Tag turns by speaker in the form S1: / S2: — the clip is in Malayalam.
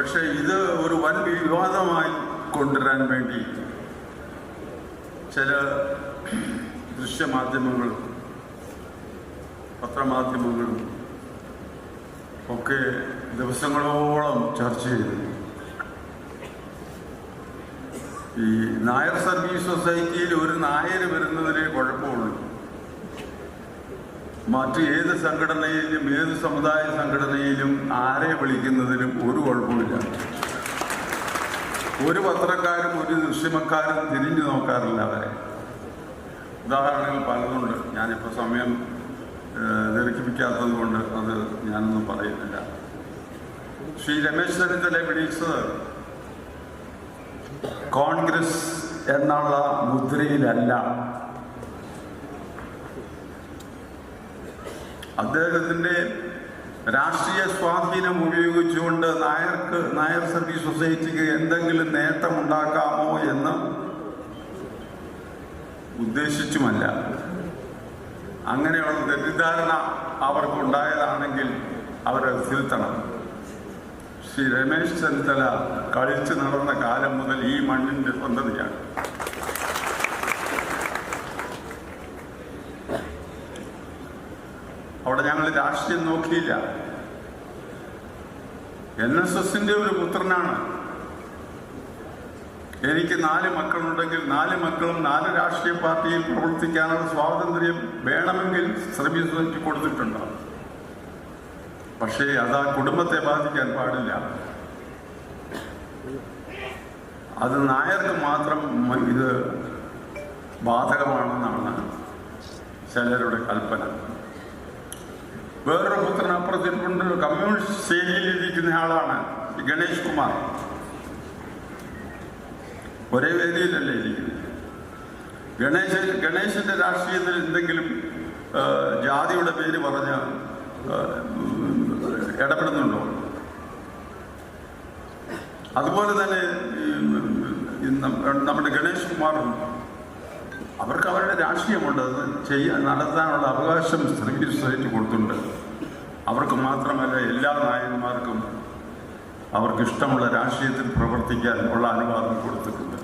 S1: പക്ഷെ ഇത് ഒരു വൻ വിവാദമായി കൊണ്ടുവരാൻ വേണ്ടി ചില ദൃശ്യമാധ്യമങ്ങളും പത്രമാധ്യമങ്ങളും ഒക്കെ ദിവസങ്ങളോളം ചർച്ച ചെയ്തു. ഈ നായർ സർവീസ് സൊസൈറ്റിയിൽ ഒരു നായർ വരുന്നതിലേ കുഴപ്പമുള്ളൂ. മറ്റ് ഏത് സംഘടനയിലും ഏത് സമുദായ സംഘടനയിലും ആരെ വിളിക്കുന്നതിലും ഒരു കുഴപ്പമില്ല ഒരു പത്രക്കാരും ഒരു ദൃശ്യമക്കാരും തിരിഞ്ഞു നോക്കാറില്ല അവരെ. ഉദാഹരണങ്ങൾ പലതുണ്ട്. ഞാനിപ്പോൾ സമയം ദീർഘിപ്പിക്കാത്തത് അത് ഞാനൊന്നും പറയുന്നില്ല. ശ്രീ രമേശ് ചെന്നിത്തല വിളിച്ചത് കോൺഗ്രസ് എന്നുള്ള മുദ്രയിലല്ല. അദ്ദേഹത്തിന്റെ രാഷ്ട്രീയ സ്വാധീനം ഉപയോഗിച്ചുകൊണ്ട് നായർക്ക് നായർ സർവീസ് സൊസൈറ്റിക്ക് എന്തെങ്കിലും നേട്ടമുണ്ടാക്കാമോ എന്ന് ഉദ്ദേശിച്ചുമല്ല. അങ്ങനെയുള്ള തെറ്റിദ്ധാരണ അവർക്കുണ്ടായതാണെങ്കിൽ അവരെ തിരുത്തണം. ശ്രീ രമേശ് ചെന്നിത്തല കളിച്ചു നടന്ന കാലം മുതൽ ഈ മണ്ണിന്റെ സന്തതിയാണ് അവിടെ ഞങ്ങൾ രാഷ്ട്രീയം നോക്കിയില്ല. എൻ എസ് എസിന്റെ ഒരു പുത്രനാണ്. എനിക്ക് നാല് മക്കളുണ്ടെങ്കിൽ നാല് മക്കളും നാല് രാഷ്ട്രീയ പാർട്ടിയിൽ പ്രവർത്തിക്കാനുള്ള സ്വാതന്ത്ര്യം വേണമെങ്കിൽ സൊസൈറ്റി കൊടുത്തിട്ടുണ്ട്? പക്ഷേ അത് ആ കുടുംബത്തെ ബാധിക്കാൻ പാടില്ല. അത് നായർക്ക് മാത്രം ഇത് ബാധകമാണെന്നാണ് ചിലരുടെ കൽപ്പന. വേറൊരു പുത്രൻ അപ്പുറത്തിട്ടുണ്ട്. കമ്മ്യൂണിസ്റ്റ് സേനയിലിരിക്കുന്ന ആളാണ് ഗണേഷ് കുമാർ. ഒരേ വേദിയിലല്ലേ ഇരിക്കുന്നത്. ഗണേശൻ ഗണേശന്റെ രാഷ്ട്രീയത്തിൽ എന്തെങ്കിലും ജാതിയുടെ പേര് പറഞ്ഞ് ഇടപെടുന്നുണ്ടോ? അതുപോലെ തന്നെ നമ്മുടെ ഗണേഷ് കുമാറും അവർക്ക് അവരുടെ രാഷ്ട്രീയമുണ്ട്. അത് ചെയ്യാൻ നടത്താനുള്ള അവകാശം സ്ത്രീ സൊസൈറ്റി കൊടുത്തിട്ടുണ്ട്. അവർക്ക് മാത്രമല്ല എല്ലാ നായകന്മാർക്കും അവർക്ക് ഇഷ്ടമുള്ള രാഷ്ട്രീയത്തിൽ പ്രവർത്തിക്കാൻ ഉള്ള അനുവാദം കൊടുത്തിട്ടുണ്ട്.